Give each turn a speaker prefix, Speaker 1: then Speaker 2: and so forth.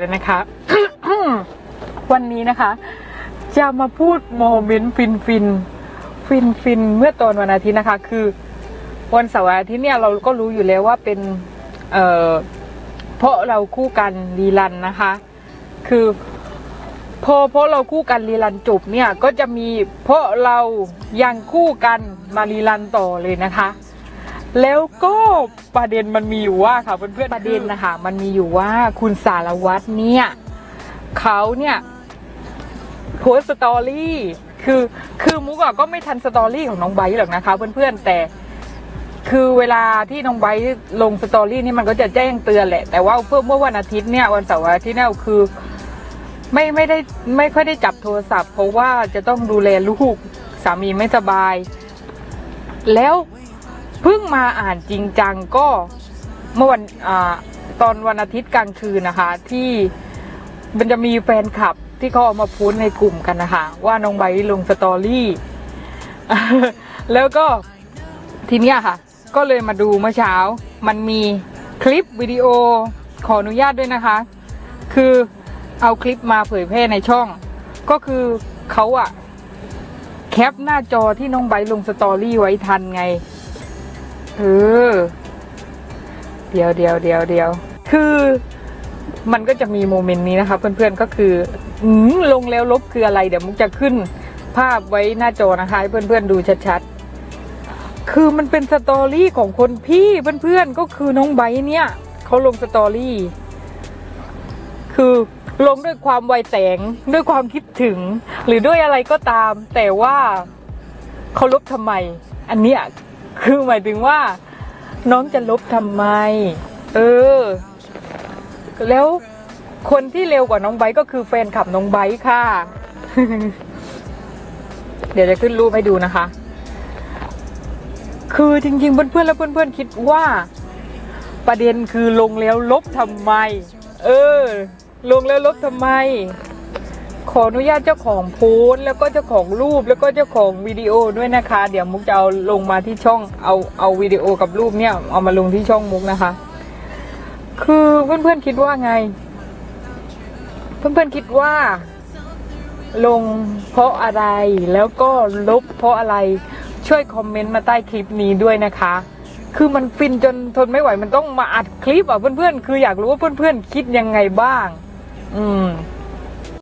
Speaker 1: เลยนะคะ วันนี้นะคะ จะมาพูดโมเมนต์ฟินฟินฟินฟินเมื่อตอนวันอาทิตย์นะคะ คือวันเสาร์อาทิตย์เนี่ยเราก็รู้อยู่แล้วว่าเป็นเอ่อเพราะเราคู่กันรีรันนะคะ คือพอเพราะเราคู่กันรีรันจบเนี่ยก็จะมีเพราะเรายังคู่กันมารีรันต่อเลยนะคะ แล้วก็ประเด็นมันมีอยู่ว่าค่ะเพื่อนๆประเด็นนะคะมันมีอยู่ว่าคุณสารวัตรเนี่ยเขาเนี่ยโพสต์สตอรี่คือคือมุกอะก็ไม่ทันสตอรี่ของน้องไบหรอกนะคะ เพื่อนๆแต่ คือเวลาที่น้องไบลงสตอรี่นี่มันก็จะแจ้งเตือนแหละ แต่ว่าเพิ่มเมื่อวันอาทิตย์เนี่ยวันเสาร์อาทิตย์เนี่ยคือ ไม่ไม่ได้ไม่ค่อยได้จับโทรศัพท์ เพราะว่าจะต้องดูแลลูกสามีไม่สบาย แล้ว เพิ่งมาอ่านจริงจังก็เมื่อวันอตอนวันอาทิตย์กลางคืนนะคะ ที่มันจะมีแฟนคลับที่เขาเอามาพสต์ในกลุ่มกันนะคะ ว่าน้องไบลงสตอรี่แล้วก็ทีเนี้ยค่ะ ก็เลยมาดูเมื่อเช้า มันมีคลิปวิดีโอขออนุญาตด้วยนะคะ คือเอาคลิปมาเผยแพร่ในช่อง ก็คือเขาอะแคปหน้าจอที่น้องไบลงสตอรี่ไว้ทันไง เออเดียวเดียวเดียวเดียว คือมันก็จะมีโมเมนต์นี้นะคะ เพื่อนๆก็คืออลงแล้วลบคืออะไร เดี๋ยวมุกจะขึ้นภาพไว้หน้าจอนะคะ ให้เพื่อนๆดูชัดๆ คือมันเป็นสตอรี่ของคนพี่เพื่อนๆก็คือน้องไบร์เนี่ยเขาลงสตอรี่ คือลงด้วยความไวแสงด้วยความคิดถึง หรือด้วยอะไรก็ตาม แต่ว่าเขาลบทำไม อันเนี้ย คือหมายถึงว่า น้องจะลบทำไม เออ แล้วคนที่เร็วกว่าน้องไบก็คือแฟนคลับน้องไบค่ะ เดี๋ยวจะขึ้นรูปให้ดูนะคะ คือจริงๆ เพื่อนๆ แล้วเพื่อนๆ คิดว่า ประเด็นคือลงแล้วลบทำไม เออ ลงแล้วลบทำไม ขออนุญาตเจ้าของโพสแล้วก็เจ้าของรูปแล้วก็เจ้าของวิดีโอด้วยนะคะ เดี๋ยวมุกจะเอาลงมาที่ช่องเอาเอาวิดีโอกับรูปเนี่ย เอามาลงที่ช่องมุกนะคะ คือเพื่อนๆคิดว่าไง เพื่อนๆคิดว่า ลงเพราะอะไรแล้วก็ลบเพราะอะไรช่วยคอมเมนต์มาใต้คลิปนี้ด้วยนะคะ คือมันฟินจนทนไม่ไหวมันต้องมาอัดคลิปอะเพื่อนๆคืออยากรู้ว่าเพื่อนๆคิดยังไงบ้าง อืม